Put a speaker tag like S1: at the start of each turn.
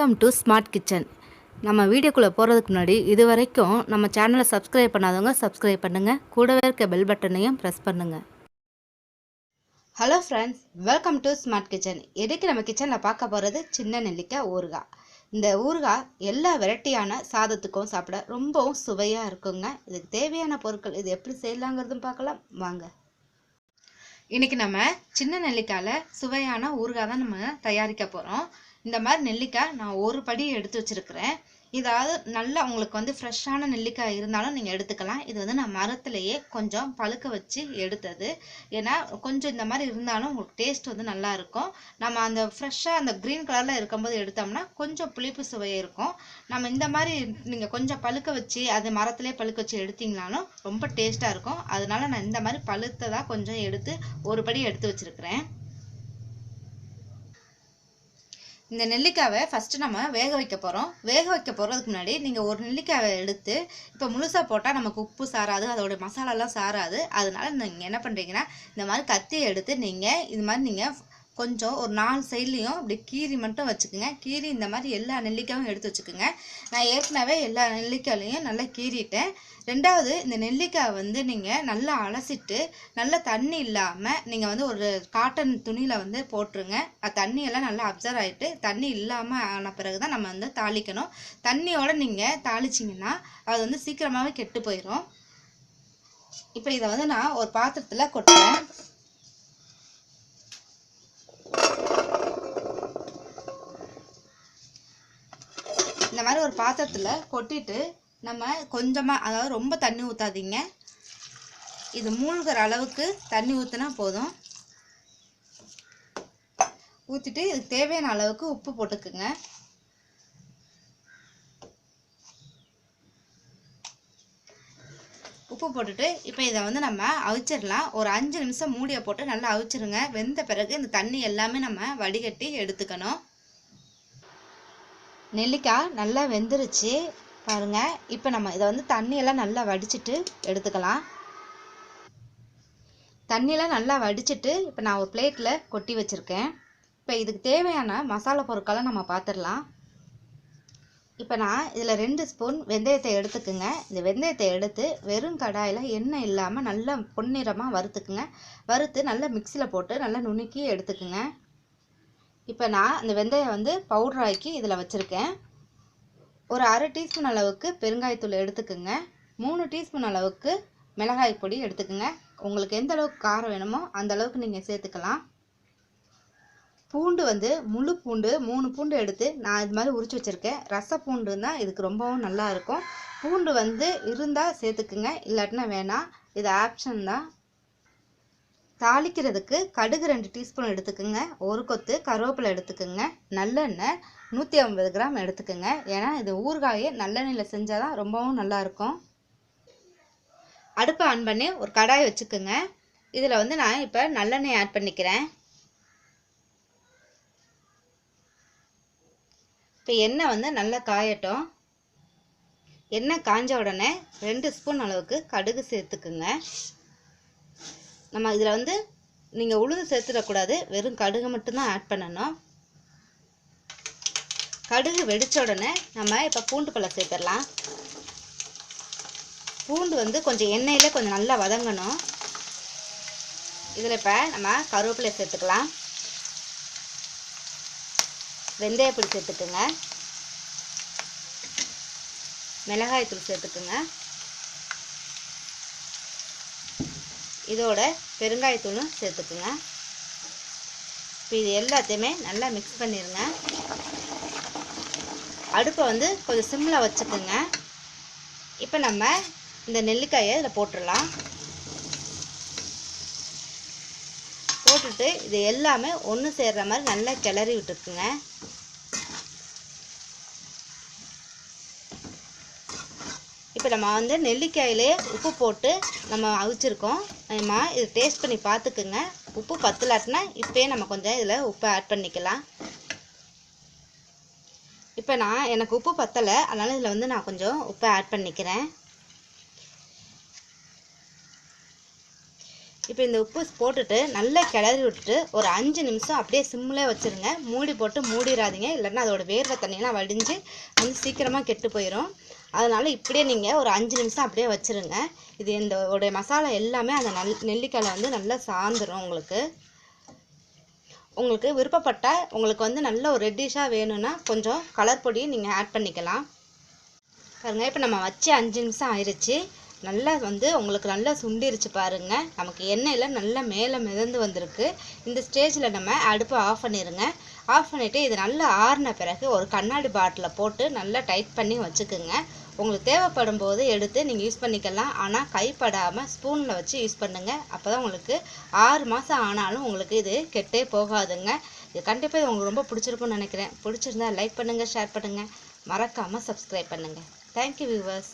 S1: Welcome to smart kitchen நம்ம வீடியோக்குள்ளே போகிறதுக்கு முன்னாடி இது வரைக்கும் நம்ம சேனலை சப்ஸ்கிரைப் பண்ணாதவங்க சப்ஸ்கிரைப் பண்ணுங்கள் கூடவே இருக்க பெல் பட்டனையும் ப்ரெஸ் பண்ணுங்கள் hello friends welcome to smart kitchen எதுக்கு நம்ம கிச்சனில் பார்க்க போகிறது சின்ன நெல்லிக்காய் ஊறுகாய். இந்த ஊறுகாய் எல்லா வெரைட்டியான சாதத்துக்கும் சாப்பிட ரொம்பவும் சுவையாக இருக்குங்க. இதுக்கு தேவையான பொருட்கள் இது எப்படி செய்யலாங்கிறதும் பார்க்கலாம். வாங்க. இன்றைக்கி நம்ம சின்ன நெல்லிக்காயில் சுவையான ஊறுகாய் தான் நம்ம தயாரிக்க போகிறோம் இந்த மாதிரி நெல்லிக்காய் நான் ஒரு படி எடுத்து வச்சுருக்கிறேன். இதாவது நல்லா உங்களுக்கு வந்து ஃப்ரெஷ்ஷான நெல்லிக்காய் இருந்தாலும் நீங்கள் எடுத்துக்கலாம். இது வந்து நான் மரத்துலேயே கொஞ்சம் பழுக்க வச்சு எடுத்தது. ஏன்னா கொஞ்சம் இந்த மாதிரி இருந்தாலும் உங்களுக்கு டேஸ்ட் வந்து நல்லா இருக்கும். நம்ம அந்த ஃப்ரெஷ்ஷாக அந்த க்ரீன் கலரில் இருக்கும்போது எடுத்தோம்னா கொஞ்சம் புளிப்பு சுவை இருக்கும். நம்ம இந்த மாதிரி நீங்கள் கொஞ்சம் பழுக்க வச்சு அது மரத்துலேயே பழுக்க வச்சு எடுத்தீங்கனாலும் ரொம்ப டேஸ்ட்டாக இருக்கும். அதனால நான் இந்த மாதிரி பழுத்ததாக கொஞ்சம் எடுத்து ஒரு படி எடுத்து வச்சிருக்கிறேன். இந்த நெல்லிக்காவை ஃபஸ்ட்டு நம்ம வேக வைக்க போகிறோம் வேக வைக்க போகிறதுக்கு முன்னாடி நீங்கள் ஒரு நெல்லிக்காவை எடுத்து இப்போ முழுசாக போட்டால் நமக்கு உப்பு சாராது அதோட மசாலாலாம் சாராது. அதனால நீங்கள் என்ன பண்ணுறீங்கன்னா இந்த மாதிரி கத்தியை எடுத்து நீங்கள் இது மாதிரி நீங்கள் கொஞ்சம் ஒரு நாலு சைட்லேயும் அப்படி கீரி மட்டும் வச்சுக்கோங்க. கீரி இந்த மாதிரி எல்லா நெல்லிக்காயும் எடுத்து வச்சுக்கோங்க. நான் ஏற்கனவே எல்லா நெல்லிக்காயிலையும் நல்லா கீறிட்டேன். ரெண்டாவது இந்த நெல்லிக்காய் வந்து நீங்கள் நல்லா அலசிட்டு நல்லா தண்ணி இல்லாமல் நீங்கள் வந்து ஒரு காட்டன் துணியில் வந்து போட்டுருங்க. அது தண்ணியெல்லாம் நல்லா அப்சர்வ் ஆகிட்டு தண்ணி இல்லாமல் ஆன பிறகு தான் நம்ம வந்து தாளிக்கணும். தண்ணியோடு நீங்கள் தாளிச்சிங்கன்னா அது வந்து சீக்கிரமாகவே கெட்டு போயிடும் இப்போ இதை வந்து நான் ஒரு பாத்திரத்தில் கொட்டுறேன். இந்த மாதிரி ஒரு பாத்திரத்தில் கொட்டிட்டு நம்ம கொஞ்சமாக அதாவது ரொம்ப தண்ணி ஊற்றாதீங்க இது மூழ்கிற அளவுக்கு தண்ணி ஊற்றினா போதும். ஊற்றிட்டு இதுக்கு தேவையான அளவுக்கு உப்பு போட்டுக்குங்க. உப்பு போட்டுட்டு இப்போ இதை வந்து நம்ம அவிச்சிடலாம். ஒரு அஞ்சு நிமிஷம் மூடியை போட்டு நல்லா அவிச்சிருங்க. வெந்த பிறகு இந்த தண்ணி எல்லாமே நம்ம வடிகட்டி எடுத்துக்கணும். நெல்லிக்காய் நல்லா வெந்துருச்சு. பாருங்க இப்போ நம்ம இதை வந்து தண்ணியெல்லாம் நல்லா வடிச்சிட்டு எடுத்துக்கலாம். தண்ணியெல்லாம் நல்லா வடிச்சிட்டு இப்போ நான் ஒரு பிளேட்டில் கொட்டி வச்சுருக்கேன். இப்போ இதுக்கு தேவையான மசாலா பொருட்களை நம்ம பார்த்துடலாம் இப்போ நான் இதில் ரெண்டு ஸ்பூன் வெந்தயத்தை எடுத்துக்குங்க. இந்த வெந்தயத்தை எடுத்து வெறும் கடாயில் எண்ணெய் இல்லாமல் நல்லா பொன்னிறமாக வறுத்துக்குங்க. வறுத்து நல்லா மிக்சியில் போட்டு நல்லா நுணுக்கி எடுத்துக்குங்க. இப்போ நான் இந்த வெந்தயம் வந்து பவுடர் ஆக்கி இதில் வச்சுருக்கேன். ஒரு அரை டீஸ்பூன் அளவுக்கு பெருங்காயத்தூள் எடுத்துக்கோங்க. மூணு டீஸ்பூன் அளவுக்கு மிளகாய் பொடி எடுத்துக்கோங்க. உங்களுக்கு எந்த அளவுக்கு காரம் வேணுமோ அந்த அளவுக்கு நீங்கள் சேர்த்துக்கலாம். பூண்டு வந்து முழு பூண்டு மூணு பூண்டு எடுத்து நான் இது மாதிரி உரிச்சு வச்சுருக்கேன். ரச பூண்டு தான் இதுக்கு ரொம்பவும் நல்லா இருக்கும். பூண்டு வந்து இருந்தால் சேர்த்துக்குங்க. இல்லாட்டினா வேணாம். இது ஆப்ஷன் தான். தாளிக்கிறதுக்கு கடுகு ரெண்டு டீஸ்பூன் எடுத்துக்கோங்க. ஒரு கொத்து கருவேப்பிலை எடுத்துக்கோங்க. நல்லெண்ணெய் நூற்றி ஐம்பது கிராம் எடுத்துக்கோங்க. ஏன்னா இது ஊறுகாயை நல்லெண்ணெயில் செஞ்சால் தான் ரொம்பவும் நல்லாயிருக்கும் அடுப்பை ஆன் பண்ணி ஒரு கடாய் வச்சுக்கோங்க. இதில் வந்து நான் இப்போ நல்லெண்ணெய் ஆட் பண்ணிக்கிறேன். இப்போ எண்ணெய் வந்து நல்லா காயட்டும். எண்ணெய் காஞ்ச உடனே ரெண்டு ஸ்பூன் அளவுக்கு கடுகு சேர்த்துக்குங்க. நம்ம இதில் வந்து நீங்கள் உளுந்து சேர்த்துடக்கூடாது. வெறும் கடுகு மட்டும்தான் ஆட் பண்ணணும். கடுகு வெடித்த உடனே நம்ம இப்போ பூண்டு பழம் சேர்த்துடலாம். பூண்டு வந்து கொஞ்சம் எண்ணெயில் கொஞ்சம் நல்லா வதங்கணும். இதில் இப்போ நம்ம கருவேப்பிலை சேர்த்துக்கலாம். வெந்தயப்பொடி சேர்த்துக்குங்க. மிளகாய்த்தூள் சேர்த்துக்குங்க. இதோட பெருங்காயத்தூளும் சேர்த்துக்குங்க. இப்போ இது எல்லாத்தையுமே நல்லா மிக்ஸ் பண்ணிடுங்க அடுப்பை வந்து கொஞ்சம் சிம்மில் வச்சுக்கோங்க. இப்போ நம்ம இந்த நெல்லிக்காயை இதில் போட்டுடலாம். போட்டுட்டு இது எல்லாமே ஒன்று சேர்கிற மாதிரி நல்லா கிளறி விட்டுருக்குங்க இப்போ நம்ம வந்து நெல்லிக்காயிலே உப்பு போட்டு நம்ம அவிச்சிருக்கோம். நம்ம இது டேஸ்ட் பண்ணி பார்த்துக்குங்க. உப்பு பத்தலாட்டினா இப்போயே நம்ம கொஞ்சம் இதில் உப்பு ஆட் பண்ணிக்கலாம். இப்போ நான் எனக்கு உப்பு பத்தலை அதனால் இதில் வந்து நான் கொஞ்சம் உப்பை ஆட் பண்ணிக்கிறேன். இப்போ இந்த உப்பு போட்டுட்டு நல்லா கிளறி விட்டுட்டு ஒரு அஞ்சு நிமிஷம் அப்படியே சிம்மில் வச்சுருங்க. மூடி போட்டு மூடிடாதீங்க இல்லைன்னா அதோட வேர்வை தண்ணியெல்லாம் வடிஞ்சு வந்து சீக்கிரமாக கெட்டு போயிடும் அதனால் இப்படியே நீங்கள் ஒரு அஞ்சு நிமிஷம் அப்படியே வச்சுருங்க. இது இந்த உடைய மசாலா எல்லாமே அந்த நல் நெல்லிக்காயில் வந்து நல்லா சாந்துடும் உங்களுக்கு. உங்களுக்கு விருப்பப்பட்டால் உங்களுக்கு வந்து நல்ல ஒரு ரெட்டிஷாக வேணும்னா கொஞ்சம் கலர் பொடியை நீங்கள் ஆட் பண்ணிக்கலாம். பாருங்கள் இப்போ நம்ம வச்சு அஞ்சு நிமிஷம் ஆயிடுச்சு நல்லா வந்து உங்களுக்கு நல்லா சுண்டிருச்சு பாருங்க. நமக்கு எண்ணெயில் நல்லா மேலே மிதந்து வந்திருக்கு. இந்த ஸ்டேஜில் நம்ம அடுப்பை ஆஃப் பண்ணிடுங்க ஆஃப் பண்ணிவிட்டு இது நல்லா ஆறின பிறகு ஒரு கண்ணாடி பாட்டிலில் போட்டு நல்லா டைட் பண்ணி வச்சுக்குங்க. உங்களுக்கு தேவைப்படும் போது எடுத்து நீங்கள் யூஸ் பண்ணிக்கலாம். ஆனால் கைப்படாமல் ஸ்பூனில் வச்சு யூஸ் பண்ணுங்கள் அப்போ தான் உங்களுக்கு ஆறு மாதம் ஆனாலும் உங்களுக்கு இது கெட்டே போகாதுங்க. இது கண்டிப்பாக இது உங்களுக்கு ரொம்ப பிடிச்சிருக்கும்னு நினைக்கிறேன். பிடிச்சிருந்தா லைக் பண்ணுங்கள் ஷேர் பண்ணுங்கள் மறக்காமல் சப்ஸ்கிரைப் பண்ணுங்கள் தேங்க்யூ வியூவர்ஸ்